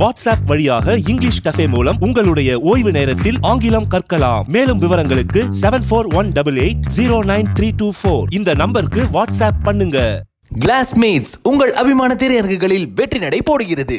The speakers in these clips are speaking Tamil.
வாட்ஸ்அப் வழியாக இங்கிலீஷ் கஃபே மூலம் உங்களுடைய ஓய்வு நேரத்தில் ஆங்கிலம் கற்கலாம். மேலும் விவரங்களுக்கு seven four one double eight zero nine three two four இந்த நம்பருக்கு வாட்ஸ்அப் பண்ணுங்க. கிளாஸ்மேட்ஸ் உங்கள் அபிமான திரையரங்குகளில் வெற்றி நடை போடுகிறது.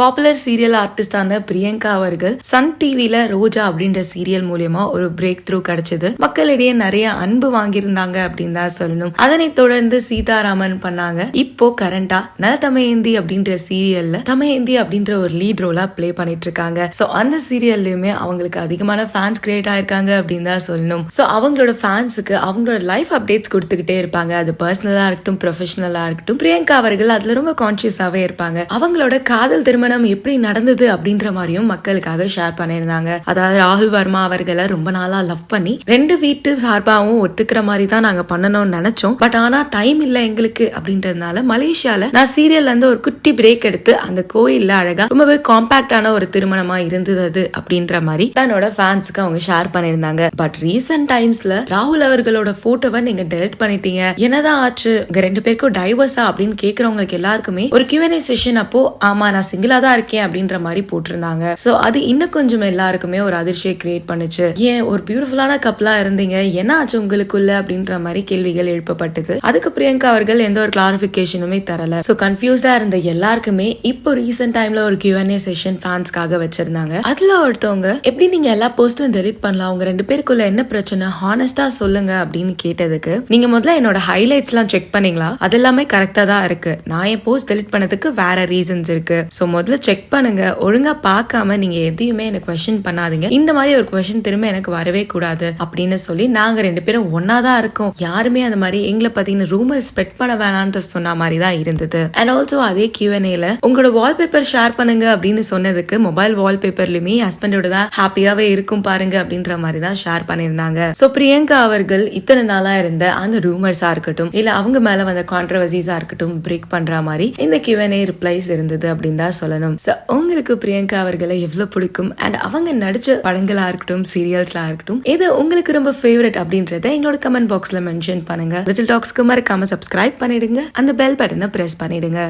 பாப்புலர் சீரியல் ஆர்டிஸ்டான பிரியங்கா அவர்கள் சன் டிவில ரோஜா அப்படின்ற சீரியல் மூலியமா ஒரு பிரேக் த்ரூ கிடைச்சது. மக்களிடையே நிறைய அன்பு வாங்கியிருந்தாங்க அப்படின்னு தான் சொல்லணும். அதனைத் தொடர்ந்து சீதாராமன் பண்ணாங்க. இப்போ கரண்டா நல தமயந்தி அப்படின்ற சீரியல்ல தமயந்தி அப்படின்ற ஒரு லீட் ரோலா பிளே பண்ணிட்டு இருக்காங்க சோ அந்த சீரியல்லையுமே அவங்களுக்கு அதிகமான ஃபேன்ஸ் கிரியேட் ஆயிருக்காங்க அப்படின்னு தான் சொல்லணும். சோ அவங்களோட ஃபேன்ஸுக்கு அவங்களோட லைஃப் அப்டேட்ஸ் கொடுத்துக்கிட்டே இருப்பாங்க. அது பர்சனலா இருக்கட்டும் ப்ரொஃபஷனலா இருக்கட்டும். பிரியங்கா அவர்கள் அதுல ரொம்ப கான்சியஸாவே இருப்பாங்க. அவங்களோட காதல் திருமணம் எப்படி நடந்தது அப்படின்ற மாதிரியும் மக்களுக்காக ஷேர் பண்ணியிருந்தாங்க. அதாவது ராகுல் வர்மா அவர்களை ரொம்ப நாளா லவ் பண்ணி ரெண்டு வீட்டு சார்பாகவும் ஒத்துக்கிற மாதிரி தான் நாங்க பண்ணணும்னு நினைச்சோம். பட் ஆனா டைம் இல்ல எங்களுக்கு அப்படின்றதுனால மலேசியால நான் சீரியல்ல இருந்து ஒரு குட்டி பிரேக் எடுத்து அந்த கோயில்ல அழகா ரொம்பவே காம்பாக்டான ஒரு திருமணமா இருந்தது அப்படின்ற மாதிரி தன்னோட ஃபேன்ஸுக்கு அவங்க ஷேர் பண்ணியிருந்தாங்க. பட் ரீசன்ட் டைம்ஸ்ல ராகுல் அவர்களோட போட்டோவை நீங்க டெலிட் பண்ணிட்டீங்க. என்னதான் ஆச்சு? உங்க ரெண்டு பேருக்கும் டைவர்ஸா அப்படின்னு கேக்குறவங்களுக்கு எல்லாருக்குமே ஒரு கியூஎன்ஏ செஷன் அப்போ ஆமா நான் சிங்கிளா தான் இருக்கேன் அப்படின்ற மாதிரி போட்டிருந்தாங்க. சோ அது இன்னும் கொஞ்சம் எல்லாருக்குமே ஒரு அதிர்ச்சியை கிரியேட் பண்ணுச்சு. ஏன் ஒரு பியூட்டிஃபுல்லான கப்பலா இருந்தீங்க? என்ன ஆச்சு உங்களுக்குள்ள? அப்படின்ற மாதிரி கேள்விகள் எழுப்பப்பட்டது. அதுக்கு பிரியங்கா அவர்கள் எந்த ஒரு கிளாரிபிகேஷனுமே தரல. சோ கன்ஃபியூஸ்டா இருந்த எல்லாருக்குமே இப்போ ரீசெண்ட் டைம்ல ஒரு கியூஎன்ஏ செஷன் ஃபேன்ஸ்க்காக வச்சிருந்தாங்க. அதுல ஒருத்தவங்க எப்படி நீங்க எல்லா போஸ்டும் டெலிட் பண்ணலாம்? உங்க ரெண்டு பேருக்குள்ள என்ன பிரச்சனை? ஹானஸ்டா சொல்லுங்க அப்படின்னு கேட்டதுக்கு நீங்க முதல்ல என்னோட ஹைலைட்ஸ் எல்லாம் செக் பண்ணீங்களா? அது எல்லாமே கரெக்டா தான் இருக்கு. நான் என் போஸ்ட் டெலிட் பண்ணதுக்கு வேற ரீசன்ஸ் இருக்கு. சோ முதல்ல செக் பண்ணுங்க. ஒழுங்கா பார்க்காம நீங்க எதையுமே எனக்கு கொஸ்டின் பண்ணாதீங்க. இந்த மாதிரி ஒரு கொஸ்டின் திரும்ப எனக்கு வரவே கூடாது அப்படின்னு சொல்லி நாங்க ரெண்டு பேரும் ஒன்னா தான் இருக்கோம். யாருமே அந்த மாதிரி எங்களை பார்த்தீங்கன்னா ரூமர் ஸ்ப்ரெட் பண்ண வேணாம்னு சொன்ன மாதிரி தான் இருந்தது. அண்ட் ஆல்சோ அதே கியூஎன்ஏல உங்களோட வால்பேப்பர் ஷேர் பண்ணுங்க அப்படின்னு சொன்னதுக்கு மொபைல் வால்பேப்பர்லயுமே ஹஸ்பண்டோட தான் ஹாப்பியாவே இருக்கும் பாருங்க அப்படின்ற மாதிரி தான் ஷேர் பண்ணியிருந்தாங்க. சோ பிரியங்கா அவர்கள் இத்தனை நாளா இருந்த அந்த ரூமர்ஸா இருக்கட்டும் இல்ல அவங்க மேல வந்த கான்ட்ரவர்சிஸா இருக்கட்டும் பிரேக் பண்ற மாதிரி இந்த கியூஎன்ஏ ரிப்ளைஸ் இருந்தது அப்படின்னு தான் சொல்லணும். ஸோ உங்களுக்கு பிரியங்கா அவர்களை எவ்வளோ பிடிக்கும்? அண்ட் அவங்க நடிச்ச படங்களா இருக்கட்டும் சீரியல்ஸ்லாம் இருக்கட்டும் எது உங்களுக்கு ரொம்ப ஃபேவரட் அப்படின்றத எங்களோட கமெண்ட் பாக்ஸ்ல மென்ஷன் பண்ணுங்க. லிட்டில் டாக்ஸ்க்கு மறக்காம சப்ஸ்கிரைப் பண்ணிடுங்க. அந்த பெல் பட்டனை பிரஸ் பண்ணிடுங்க.